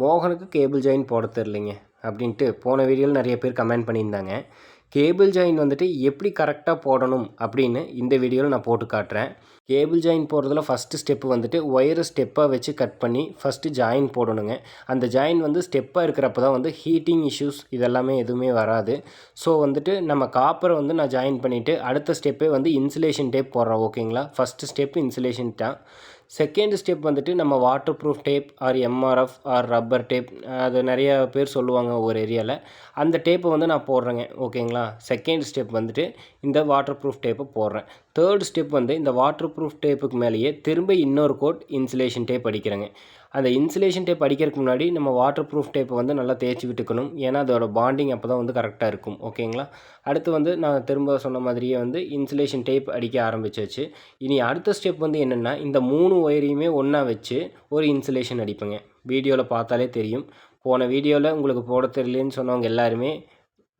மோகனுக்கு cable join போட தெரிலிங்க அப்படின்ட்டு போன வீடியோவில் நிறைய பேர் கமெண்ட் பண்ணியிருந்தாங்க. கேபிள் ஜாயின் வந்துட்டு எப்படி கரெக்டாக போடணும் அப்படின்னு இந்த வீடியோவில் நான் போட்டு காட்டுறேன். கேபிள் ஜாயின் போடுறதுல ஃபஸ்ட்டு ஸ்டெப்பு வந்துட்டு ஒயரை ஸ்டெப்பாக வச்சு கட் பண்ணி ஃபஸ்ட்டு ஜாயின் போடணுங்க. அந்த ஜாயின் வந்து ஸ்டெப்பாக இருக்கிறப்ப தான் வந்து ஹீட்டிங் இஷ்யூஸ் இதெல்லாமே எதுவுமே வராது. ஸோ வந்துட்டு நம்ம காப்பரை வந்து நான் ஜாயின் பண்ணிவிட்டு அடுத்த ஸ்டெப்பே வந்து இன்சுலேஷன் டேப் போடுறேன் ஓகேங்களா ஃபஸ்ட்டு ஸ்டெப் இன்சுலேஷன் தான் செகண்ட் ஸ்டெப் வந்துட்டு நம்ம waterproof tape or MRF or rubber tape அது நிறைய பேர் சொல்லுவாங்க ஒரு ஏரியாவில் அந்த டேப்பை வந்து நான் போடுறேங்க ஓகேங்களா செகண்ட் ஸ்டெப் வந்துட்டு இந்த வாட்டர் ப்ரூஃப் டேப்பை போடுறேன். தேர்ட் ஸ்டெப் வந்து இந்த வாட்டர் ப்ரூஃப் டேப்புக்கு மேலேயே திரும்ப இன்னொரு கோட் இன்சுலேஷன் டேப் அடிக்கிறேங்க. அந்த இன்சுலேஷன் டேப் அடிக்கிறதுக்கு முன்னாடி நம்ம வாட்டர் ப்ரூஃப் டேப்பை வந்து நல்லா தேய்ச்சி விட்டுக்கணும். ஏன்னா அதோட பாண்டிங் அப்போ தான் வந்து கரெக்டாக இருக்கும். ஓகேங்களா அடுத்து வந்து நான் திரும்ப சொன்ன மாதிரியே வந்து இன்சுலேஷன் டேப் அடிக்க ஆரம்பிச்சாச்சு. இனி அடுத்த ஸ்டெப் வந்து என்னென்னா இந்த மூணு ஒயரையுமே ஒன்றா வச்சு ஒரு இன்சுலேஷன் அடிப்பேங்க. வீடியோவில் பார்த்தாலே தெரியும். போன வீடியோவில் உங்களுக்கு போட தெரியலன்னு சொன்னவங்க எல்லாருமே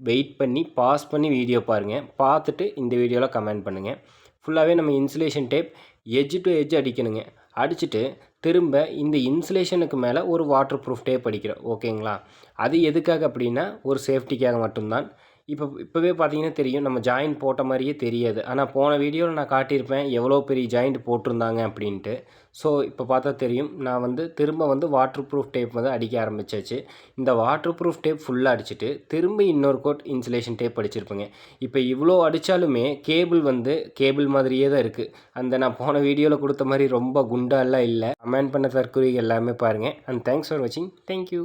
வெயிட் பண்ணி பாஸ் பண்ணி வீடியோ பாருங்கள் பார்த்துட்டு இந்த வீடியோவில் கமெண்ட் பண்ணுங்கள் ஃபுல்லாகவே நம்ம insulation tape edge to edge அடிக்கணுங்க. அடிச்சுட்டு திரும்ப இந்த இன்சுலேஷனுக்கு மேலே ஒரு வாட்டர் ப்ரூஃப் டேப் அடிக்கிறோம் ஓகேங்களா அது எதுக்காக அப்படின்னா ஒரு சேஃப்டிக்காக மட்டும்தான். இப்போ இப்போவே பார்த்தீங்கன்னா தெரியும் நம்ம ஜாயிண்ட் போட்ட மாதிரியே தெரியாது. ஆனால் போன வீடியோவில் நான் காட்டியிருப்பேன் எவ்வளோ பெரிய ஜாயிண்ட் போட்டிருந்தாங்க அப்படின்ட்டு. ஸோ இப்போ பார்த்தா தெரியும் நான் வந்து திரும்ப வந்து வாட்டர் ப்ரூஃப் டேப் வந்து அடிக்க ஆரம்பிச்சாச்சு. இந்த வாட்டர் ப்ரூஃப் டேப் ஃபுல்லாக அடிச்சுட்டு திரும்ப இன்னொரு கோட் இன்சுலேஷன் டேப் அடிச்சிருப்பேங்க. இப்போ இவ்வளோ அடித்தாலுமே கேபிள் வந்து கேபிள் மாதிரியே தான் இருக்குது அந்த நான் போன வீடியோவில் கொடுத்த மாதிரி ரொம்ப குண்டாலாம் இல்லை. கமெண்ட் பண்ண தற்கொலை எல்லாமே பாருங்கள் அண்ட் தேங்க்ஸ் ஃபார் வாட்சிங் தேங்க்யூ